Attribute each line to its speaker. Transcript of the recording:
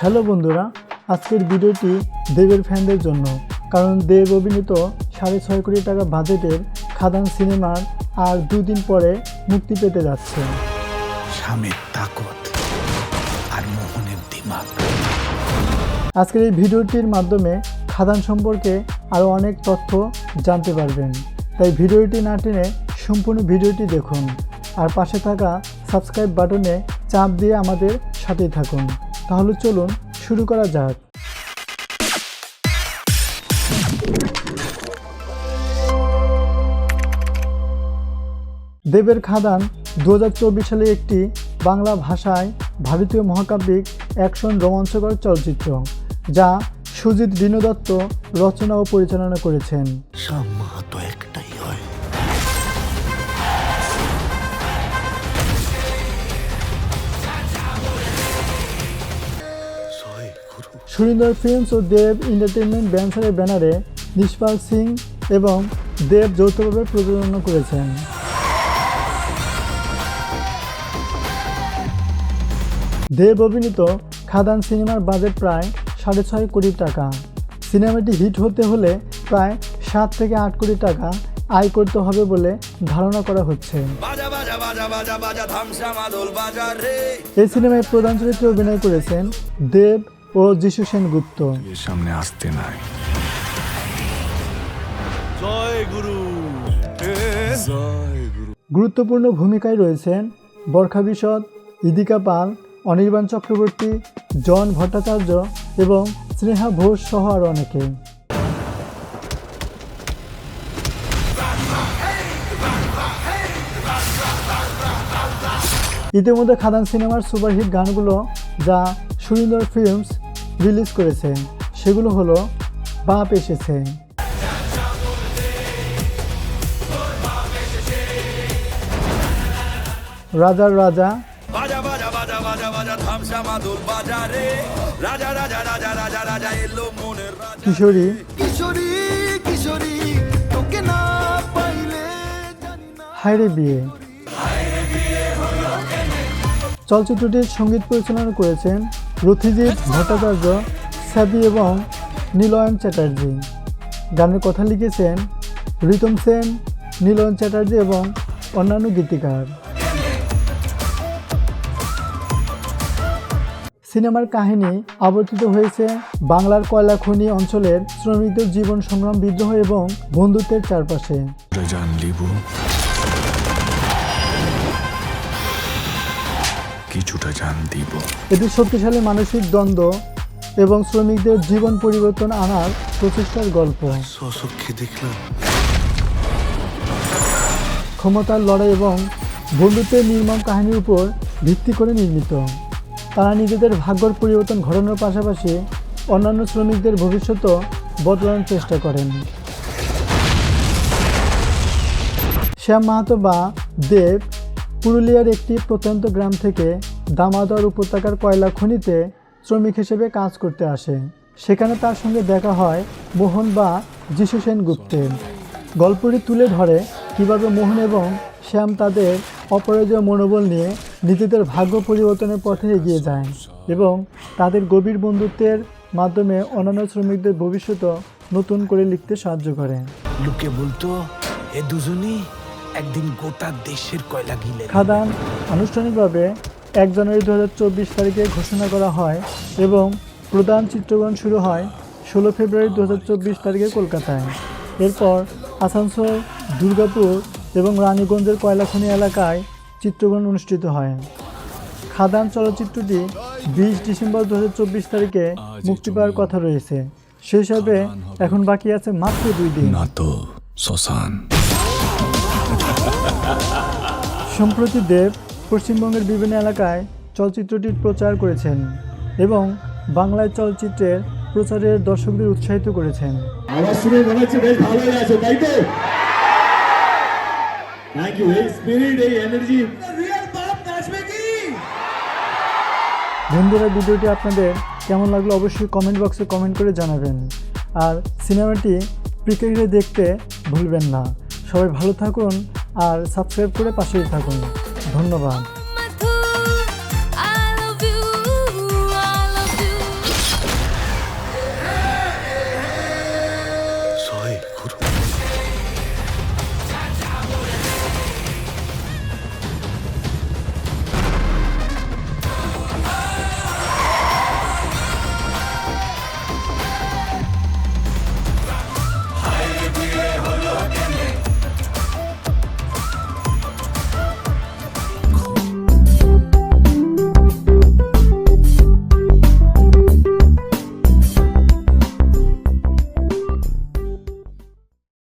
Speaker 1: Hello বন্ধুরা আজকের ভিডিওটি দেবের ফ্যানদের জন্য কারণ দেব অভিনীত সাড়ে ছয় কোটি টাকা বাজেটের খাদান সিনেমার আর দুদিন পরে মুক্তি পেতে যাচ্ছে।
Speaker 2: স্বামীর তাকত আর মোহনের দিমাগ।
Speaker 1: আজকের এই ভিডিওটির মাধ্যমে খাদান সম্পর্কে আরও অনেক তথ্য জানতে পারবেন। তাই ভিডিওটি না টেনে সম্পূর্ণ ভিডিওটি দেখুন আর পাশে থাকা সাবস্ক্রাইব বাটনে চাপ দিয়ে আমাদের সাথেই থাকুন। তাহলে চলুন শুরু করা যাক। দেবের খাদান দু হাজার চব্বিশ সালে একটি বাংলা ভাষায় ভারতীয় মহাকাব্যিক অ্যাকশন রোমাঞ্চকর চলচ্চিত্র, যা সুজিত দীনদত্ত রচনা ও পরিচালনা করেছেন। সুরিন্দর ফিল্মস ও দেব এন্টারটেনমেন্ট ব্যান্সারের ব্যানারে নিষ্পাল সিং এবং দেব যৌথভাবে প্রযোজনা করেছেন। দেব অভিনীত খাদান সিনেমার বাজেট প্রায় সাড়ে ছয় কোটি টাকা। সিনেমাটি হিট হতে হলে প্রায় সাত থেকে আট কোটি টাকা আয় করতে হবে বলে ধারণা করা হচ্ছে। এই সিনেমায় প্রধান চরিত্রে অভিনয় করেছেন দেব ও যিশু সেনগুপ্ত।
Speaker 2: এর সামনে আসতে নাই।
Speaker 3: জয় গুরু। জয় গুরু।
Speaker 1: গুরুত্বপূর্ণ ভূমিকায় রয়েছেন বরখা বিশদ ইদিকা পাল অনির্বাণ চক্রবর্তী জন ভট্টাচার্য এবং স্নেহা ঘোষ সহ আরও অনেকে। ইতিমধ্যে খাদান সিনেমার সুপারহিট গানগুলো যা সুরিন্দর ফিল্মস রিলিজ করেছে সেগুলো হলো বাপ এসেছে। রাজার রাজা।
Speaker 3: বাজা বাজা বাজা বাজা বাজা থামসা মাদল বাজা রে। রাজা রাজা রাজা রাজা রাজা এলো মনের রাজা
Speaker 1: কিশোরী।
Speaker 4: কিশোরী কিশোরী তোকে না পাইলে
Speaker 1: হায়রে বিয়ে। চলচ্চিত্রটির সংগীত পরিচালনা করেছেন রথিজিৎ ভট্টাচার্য সাবি এবং নীলয়ন চ্যাটার্জি। গানের কথা লিখেছেন রিতম সেন, নীলয়ন চ্যাটার্জি এবং অন্যান্য গীতিকার। সিনেমার কাহিনী আবর্তিত হয়েছে বাংলার কয়লা খনি অঞ্চলের শ্রমিকদের জীবন সংগ্রাম বিদ্রোহ এবং বন্ধুত্বের চারপাশে।
Speaker 2: কিছুটা জান দিব।
Speaker 1: এটি শক্তিশালী মানসিক দ্বন্দ্ব এবং শ্রমিকদের জীবন পরিবর্তন আনার প্রচেষ্টার গল্প।
Speaker 2: সচক্ষে দেখলাম।
Speaker 1: ক্ষমতার লড়াই এবং বন্ধুত্বের নির্মম কাহিনীর উপর ভিত্তি করে নির্মিত। তারা নিজেদের ভাগ্যর পরিবর্তন ঘটানোর পাশাপাশি অন্যান্য শ্রমিকদের ভবিষ্যতও বদলানোর চেষ্টা করেন। শ্যাম মাহাতো বা দেব পুরুলিয়ার একটি প্রত্যন্ত গ্রাম থেকে দামাদর উপত্যকার কয়লা খনিতে শ্রমিক হিসেবে কাজ করতে আসে। সেখানে তার সঙ্গে দেখা হয় মোহন বা যিশু সেনগুপ্তের গল্পটি তুলে ধরে কীভাবে মোহন এবং শ্যাম তাদের অপরাজয় মনোবল নিয়ে নিজেদের ভাগ্য পরিবর্তনের পথে এগিয়ে যায় এবং তাদের গভীর বন্ধুত্বের মাধ্যমে অন্যান্য শ্রমিকদের ভবিষ্যৎ নতুন করে লিখতে সাহায্য করে।
Speaker 2: লোকে বলতো, এ দুজনই একদিন গোটা দেশের কয়লা গিলে
Speaker 1: খাদান আনুষ্ঠানিকভাবে এক জানুয়ারি দু হাজার চব্বিশ তারিখে ঘোষণা করা হয় এবং প্রধান চিত্রগ্রহণ শুরু হয় ষোলো ফেব্রুয়ারি দু হাজার চব্বিশ তারিখে কলকাতায়। এরপর আসানসোল দুর্গাপুর এবং রানীগঞ্জের কয়লাখনি এলাকায় চিত্রগ্রহণ অনুষ্ঠিত হয়। খাদান চলচ্চিত্রটি বিশ ডিসেম্বর দু হাজার চব্বিশ তারিখে মুক্তি পাওয়ার কথা রয়েছে। সেই হিসাবে এখন বাকি আছে মাত্র দুই দিন।
Speaker 2: না তো শ্মশান।
Speaker 1: সম্প্রতি দেব পশ্চিমবঙ্গের বিভিন্ন এলাকায় চলচ্চিত্রটির প্রচার করেছেন এবং বাংলায় চলচ্চিত্রের প্রচারের দর্শকদের উৎসাহিত করেছেন।
Speaker 5: আওয়াজ শুনে মনে হচ্ছে বেশ ভালোই আছে তাই তো? থ্যাংক ইউ এই স্পিরিট এই এনার্জি রিয়েল বাপ নাচবে কি?
Speaker 1: বন্ধুরা ভিডিওটি আপনাদের কেমন লাগল অবশ্যই কমেন্ট বক্সে কমেন্ট করে জানাবেন। আর সিনেমাটি প্রিকেটে দেখতে ভুলবেন না। সবাই ভালো থাকুন আর সাবস্ক্রাইব করে পাশেই থাকুন। ধন্যবাদ।